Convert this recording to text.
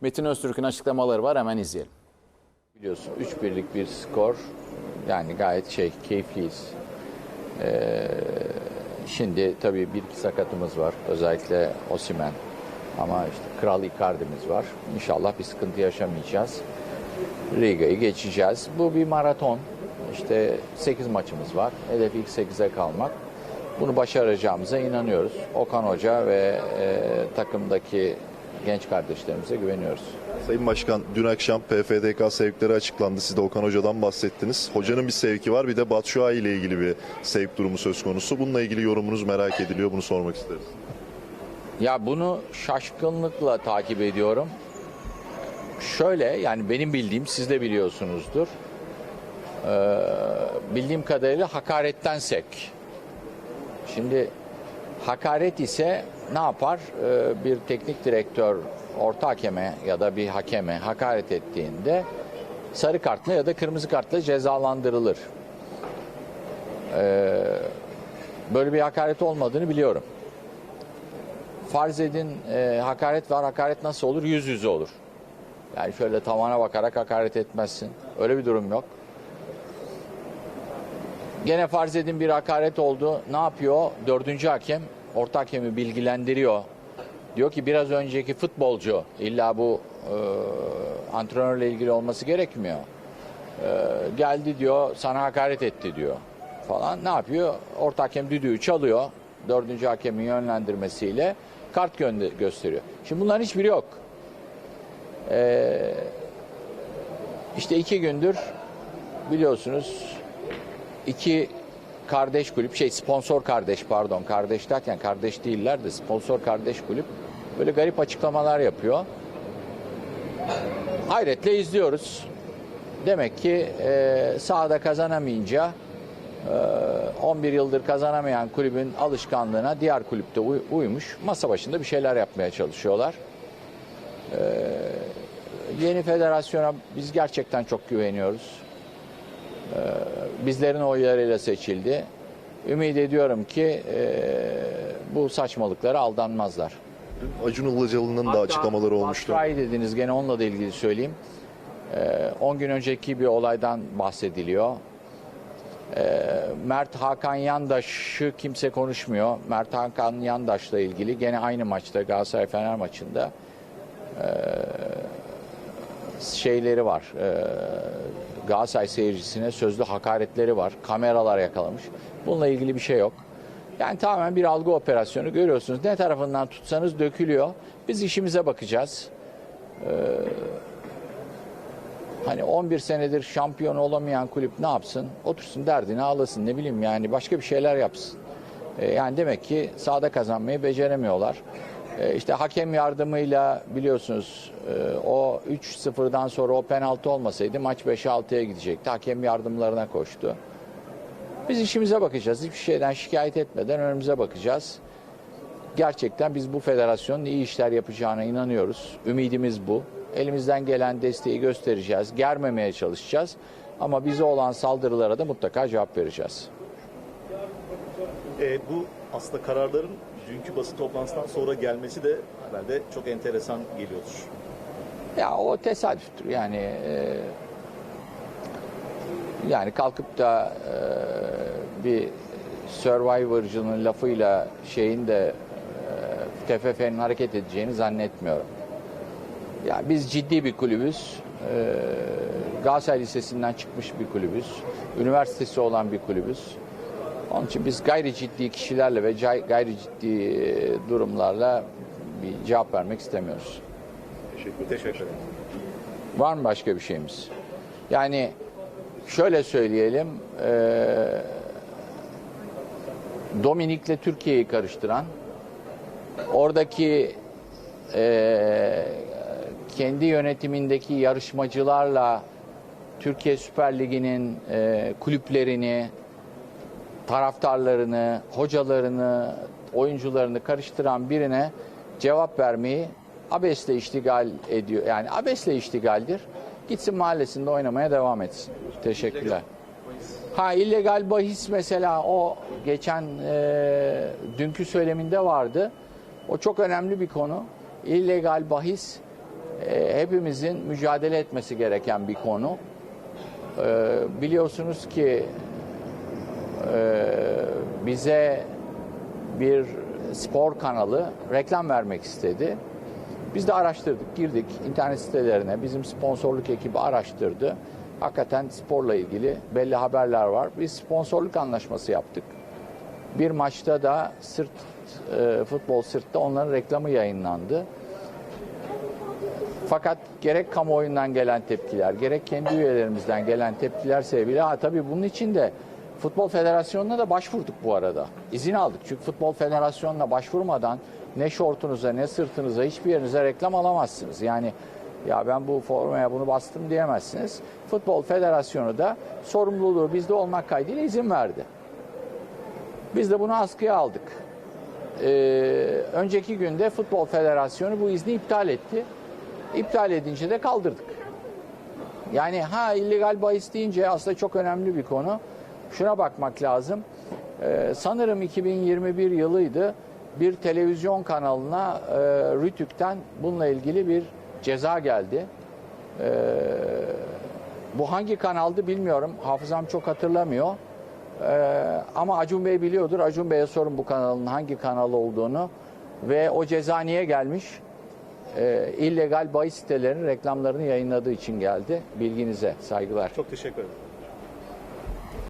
Metin Öztürk'ün açıklamaları var hemen izleyelim. Biliyorsun 3 birlik bir skor yani gayet şey keyifliyiz. Ee, şimdi tabii bir iki sakatımız var. Özellikle Osimen. Ama işte Kral Icardi'miz var. İnşallah bir sıkıntı yaşamayacağız. Riga'yı geçeceğiz. Bu bir maraton. İşte 8 maçımız var. Hedef ilk 8'e kalmak. Bunu başaracağımıza inanıyoruz. Okan Hoca ve e, takımdaki genç kardeşlerimize güveniyoruz. Sayın Başkan dün akşam PFDK sevkleri açıklandı. Siz de Okan Hoca'dan bahsettiniz. Hocanın bir sevki var bir de Batshuayi ile ilgili bir sevk durumu söz konusu. Bununla ilgili yorumunuz merak ediliyor. Bunu sormak isteriz. Ya bunu şaşkınlıkla takip ediyorum. Şöyle yani benim bildiğim siz de biliyorsunuzdur. Ee, bildiğim kadarıyla hakaretten sevk. Şimdi hakaret ise ne yapar? Ee, bir teknik direktör orta hakeme ya da bir hakeme hakaret ettiğinde sarı kartla ya da kırmızı kartla cezalandırılır. Ee, böyle bir hakaret olmadığını biliyorum. Farz edin e, hakaret var. Hakaret nasıl olur? Yüz yüze olur. Yani şöyle tavana bakarak hakaret etmezsin. Öyle bir durum yok. Gene farz edin bir hakaret oldu. Ne yapıyor? Dördüncü hakem orta hakemi bilgilendiriyor. Diyor ki biraz önceki futbolcu illa bu e, antrenörle ilgili olması gerekmiyor. E, geldi diyor sana hakaret etti diyor falan. Ne yapıyor? Orta hakem düdüğü çalıyor. Dördüncü hakemin yönlendirmesiyle kart gönder gösteriyor. Şimdi bunların hiçbiri yok. E, işte iki gündür biliyorsunuz iki kardeş kulüp şey sponsor kardeş pardon kardeş derken kardeş değiller de sponsor kardeş kulüp böyle garip açıklamalar yapıyor. Hayretle izliyoruz. Demek ki e, sahada kazanamayınca e, 11 yıldır kazanamayan kulübün alışkanlığına diğer kulüpte uy- uymuş. Masa başında bir şeyler yapmaya çalışıyorlar. E, yeni federasyona biz gerçekten çok güveniyoruz bizlerin oylarıyla seçildi. Ümit ediyorum ki e, bu saçmalıklara aldanmazlar. Dün Acun Ilıcalı'nın da açıklamaları olmuştu. Batshuayi dediniz gene onunla da ilgili söyleyeyim. E, 10 gün önceki bir olaydan bahsediliyor. E, Mert Hakan Yandaş'ı kimse konuşmuyor. Mert Hakan Yandaş'la ilgili gene aynı maçta Galatasaray Fener maçında şeyleri var. E, Galatasaray seyircisine sözlü hakaretleri var. Kameralar yakalamış. Bununla ilgili bir şey yok. Yani tamamen bir algı operasyonu görüyorsunuz. Ne tarafından tutsanız dökülüyor. Biz işimize bakacağız. Ee, hani 11 senedir şampiyon olamayan kulüp ne yapsın? Otursun derdini ağlasın ne bileyim yani başka bir şeyler yapsın. Ee, yani demek ki sahada kazanmayı beceremiyorlar. Ee, işte hakem yardımıyla biliyorsunuz e, o 3-0'dan sonra o penaltı olmasaydı maç 5-6'ya gidecekti. Hakem yardımlarına koştu. Biz işimize bakacağız. Hiçbir şeyden şikayet etmeden önümüze bakacağız. Gerçekten biz bu federasyonun iyi işler yapacağına inanıyoruz. Ümidimiz bu. Elimizden gelen desteği göstereceğiz. Germemeye çalışacağız. Ama bize olan saldırılara da mutlaka cevap vereceğiz. E, bu aslında kararların dünkü basın toplantısından sonra gelmesi de herhalde çok enteresan geliyordur. Ya o tesadüftür yani e, yani kalkıp da e, bir Survivor'cının lafıyla şeyin de e, TFF'nin hareket edeceğini zannetmiyorum. Ya biz ciddi bir kulübüz. E, Galatasaray Lisesi'nden çıkmış bir kulübüz. Üniversitesi olan bir kulübüz. Onun için biz gayri ciddi kişilerle ve gayri ciddi e, durumlarla bir cevap vermek istemiyoruz. Teşekkür, Teşekkür ederim. Var mı başka bir şeyimiz? Yani şöyle söyleyelim, eee Dominik'le Türkiye'yi karıştıran, oradaki eee, kendi yönetimindeki yarışmacılarla Türkiye Süper Ligi'nin eee, kulüplerini, taraftarlarını, hocalarını, oyuncularını karıştıran birine cevap vermeyi abesle iştigal ediyor. Yani abesle iştigaldir. Gitsin mahallesinde oynamaya devam etsin. Teşekkürler. Ha illegal bahis mesela o geçen e, dünkü söyleminde vardı. O çok önemli bir konu. İllegal bahis e, hepimizin mücadele etmesi gereken bir konu. Ee, biliyorsunuz ki e, bize bir spor kanalı reklam vermek istedi. Biz de araştırdık, girdik internet sitelerine. Bizim sponsorluk ekibi araştırdı. Hakikaten sporla ilgili belli haberler var. Biz sponsorluk anlaşması yaptık. Bir maçta da sırt e, futbol sırtta onların reklamı yayınlandı. Fakat gerek kamuoyundan gelen tepkiler, gerek kendi üyelerimizden gelen tepkiler sebebiyle ha tabii bunun için de Futbol Federasyonu'na da başvurduk bu arada. İzin aldık. Çünkü Futbol Federasyonu'na başvurmadan ne şortunuza ne sırtınıza hiçbir yerinize reklam alamazsınız. Yani ya ben bu formaya bunu bastım diyemezsiniz. Futbol Federasyonu da sorumluluğu bizde olmak kaydıyla izin verdi. Biz de bunu askıya aldık. Ee, önceki günde Futbol Federasyonu bu izni iptal etti. İptal edince de kaldırdık. Yani ha illegal bahis deyince aslında çok önemli bir konu. Şuna bakmak lazım. Ee, sanırım 2021 yılıydı. Bir televizyon kanalına e, Rütük'ten bununla ilgili bir ceza geldi. Ee, bu hangi kanaldı bilmiyorum. Hafızam çok hatırlamıyor. Ee, ama Acun Bey biliyordur. Acun Bey'e sorun bu kanalın hangi kanal olduğunu. Ve o ceza niye gelmiş? Ee, illegal bahis sitelerinin reklamlarını yayınladığı için geldi. Bilginize saygılar. Çok teşekkür ederim.